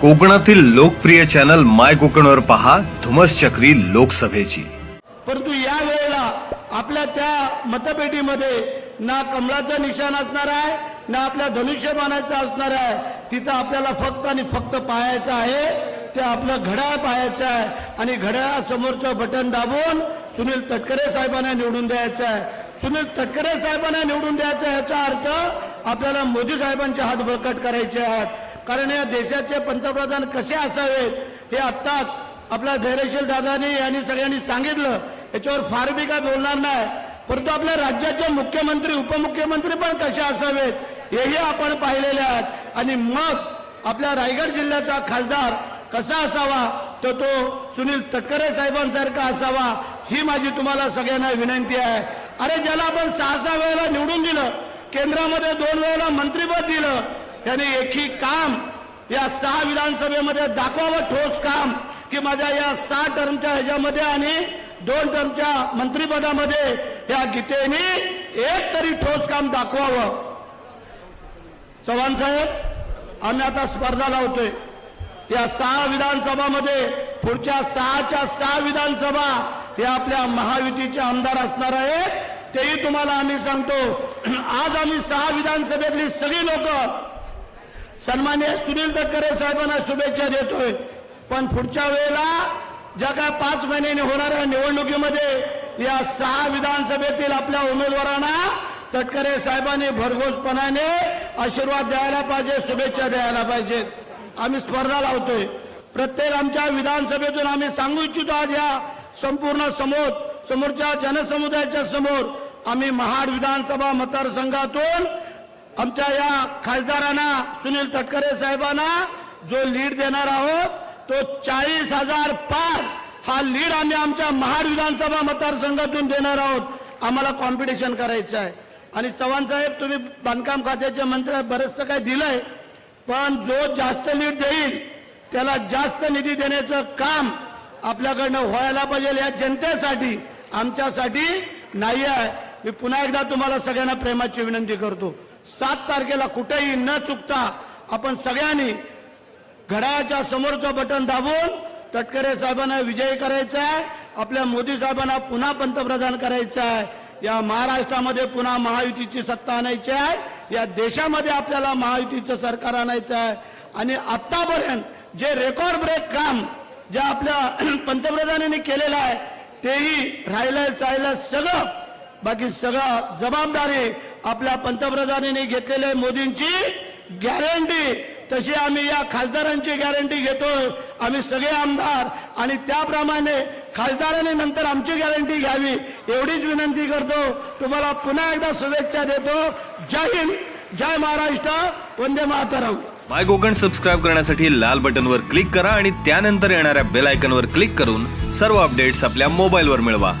कोकणातील लोकप्रिय चॅनल माय कोकणवर पहा धुमस चक्री लोकसभेची. परंतु या वेळेला आपल्या त्या मतपेटीमध्ये ना कमळाचा निशाण असणार आहे ना आपल्या धनुष्यबाणाचा असणार आहे. तिथं आपल्याला फक्त आणि फक्त पाहायचं आहे ते आपलं घड्याळ पाहायचं आहे. आणि घड्याळासमोरचं बटन दाबून सुनील तटकरे साहेबांना निवडून द्यायचं आहे. सुनील तटकरे साहेबांना निवडून द्यायचं याचा अर्थ आपल्याला मोदी साहेबांचे हात बळकट करायचे आहेत. कारण या देशाचे पंतप्रधान कसे असावेत हे आत्ताच आपल्या धैर्यशील दादानी यांनी सगळ्यांनी सांगितलं. याच्यावर फार मी काय बोलणार नाही. परंतु आपल्या राज्याचे मुख्यमंत्री उपमुख्यमंत्री पण कसे असावेत हेही आपण पाहिलेले आहेत. आणि मग आपल्या रायगड जिल्ह्याचा खासदार कसा असावा तर तो सुनील तटकरे साहेबांसारखा असावा ही माझी तुम्हाला सगळ्यांना विनंती आहे. अरे ज्याला आपण सहा सहा वेळेला निवडून दिलं केंद्रामध्ये दोन वेळेला मंत्रीपद दिलं त्याने एकही काम या सहा विधानसभेमध्ये दाखवावं ठोस काम की माझ्या या सहा टर्मच्या ह्याच्यामध्ये आणि दोन टर्मच्या मंत्रिपदामध्ये या गीतेने एक तरी ठोस काम दाखवावं. चव्हाण साहेब आम्ही आता स्पर्धा लावतोय. या सहा विधानसभामध्ये पुढच्या सहाच्या सहा विधानसभा या आपल्या महायुतीचे आमदार असणार आहेत. तेही तुम्हाला आम्ही सांगतो. आज आम्ही सहा विधानसभेतली सगळी लोक सन्मान्य सुनील तटकरे साहेबांना शुभेच्छा देतोय. पण पुढच्या वेळेला ज्या काय पाच महिन्याने होणाऱ्या निवडणुकीमध्ये या सहा विधानसभेतील आपल्या उमेदवारांना तटकरे साहेबांनी भरघोसपणाने आशीर्वाद द्यायला पाहिजे शुभेच्छा द्यायला पाहिजेत आम्ही स्पर्धा लावतोय. प्रत्येक आमच्या विधानसभेतून आम्ही सांगू इच्छितो आज या संपूर्ण समोर समोरच्या जनसमुदायाच्या समोर आम्ही महाड विधानसभा मतदारसंघातून आमच्या या खासदारांना सुनील तटकरे साहेबांना जो लीड देणार आहोत तो चाळीस हजार पार हा लीड आम्ही आमच्या महाड विधानसभा मतदारसंघातून देणार आहोत. आम्हाला कॉम्पिटिशन करायचं आहे. आणि चव्हाण साहेब तुम्ही बांधकाम खात्याचे मंत्री बरेचसं काही दिलंय पण जो जास्त लीड देईल त्याला जास्त निधी देण्याचं काम आपल्याकडनं व्हायला पाहिजे या जनतेसाठी आमच्यासाठी नाही आहे मी पुन्हा एकदा तुम्हाला सगळ्यांना प्रेमाची विनंती करतो. सात तारखेला कुठेही न चुकता आपण सगळ्यांनी घड्याळाच्या समोरचं बटन दाबून तटकरे साहेबांना विजयी करायचा आहे आपल्या मोदी साहेबांना पुन्हा पंतप्रधान करायचं आहे या महाराष्ट्रामध्ये पुन्हा महायुतीची सत्ता आणायची आहे. या देशामध्ये आपल्याला महायुतीचं सरकार आणायचं आहे. आणि आतापर्यंत जे रेकॉर्ड ब्रेक काम जे आपल्या पंतप्रधानांनी केलेलं आहे तेही राहिलंय चाललंय सगळं. बाकी सगळं जबाबदारी आपल्या पंतप्रधानांनी घेतलेले मोदींची गॅरंटी. तशी आम्ही या खासदारांची गॅरंटी घेतोय. आम्ही सगळे आमदार आणि त्याप्रमाणे खासदाराने नंतर आमची गॅरंटी घ्यावी एवढीच विनंती करतो. तुम्हाला पुन्हा एकदा शुभेच्छा देतो. जय हिंद जय महाराष्ट्र वंदे मातरम. माय कोकण सबस्क्राईब करण्यासाठी लाल बटनवर क्लिक करा आणि त्यानंतर येणाऱ्या बेल आयकनवर क्लिक करून सर्व अपडेट्स आपल्या मोबाईलवर मिळवा.